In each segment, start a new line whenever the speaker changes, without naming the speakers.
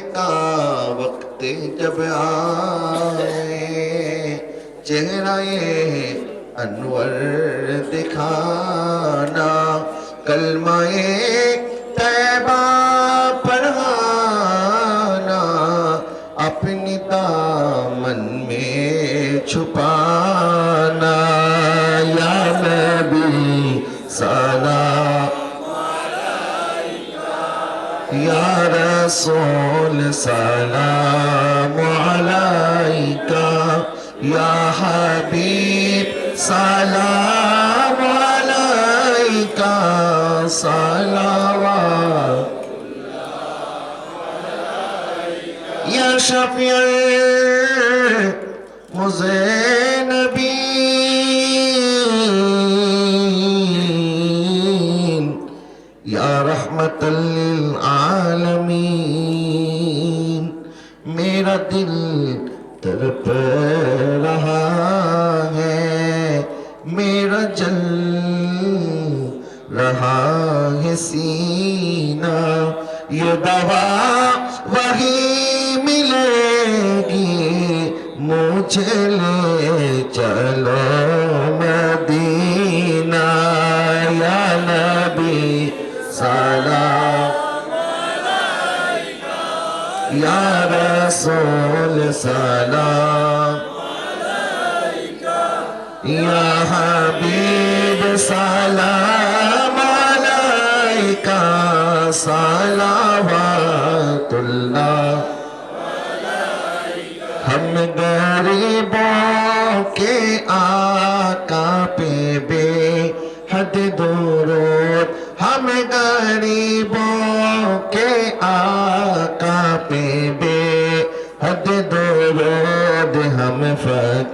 کا وقت جب آئے، چہرہ انور دکھانا، کلمہ طیبہ پڑھانا، اپنی دامن میں چھپانا۔ یا نبی سلام یا رسول سلام علیکہ یا حبیب سلام علیکہ صلوات یا شفیع مزینبین رحمت للعالمین میرا دل ترپ رہا ہے میرا جل رہا ہے سینہ یہ دوا وہی ملے گی مجھے لے چلو یا رسول سلام یا حبیب سلام علیکہ صلوات اللہ ہم غریبوں کے آقا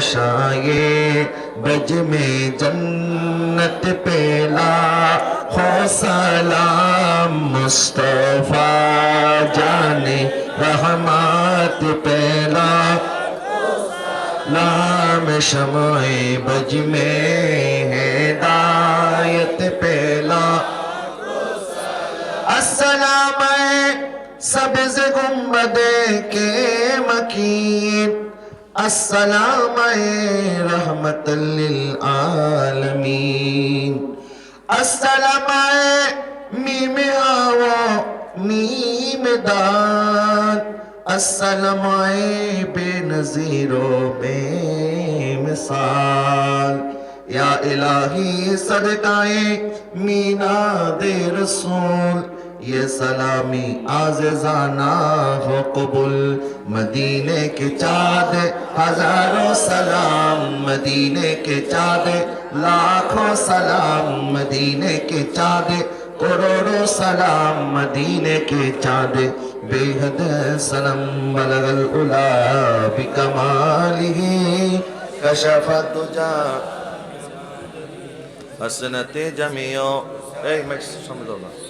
نوشائے بج میں جنت پیلا ہو سلام مصطفیٰ جانے رحمت پیلا نام شمع بج میں ہدایت پہلا السلام سبز گنبد کے مکین۔ السلام رحمت للعالمین۔ السلام میم آوا میم دان۔ السلام بے نظیر و بے مثال۔ یا الہی صدقائے میناد رسول۔ یہ سلامی آززانہ ہو قبول مدینے کے چاد ہزاروں سلام مدینے کے چاد لاکھوں سلام مدینے کے چاد کروڑوں سلام مدینے کے چاد بے حد سلام بلغ العلا بکمالہ کشف الدجا حسنت جمیع اے میں سمجھ اللہ۔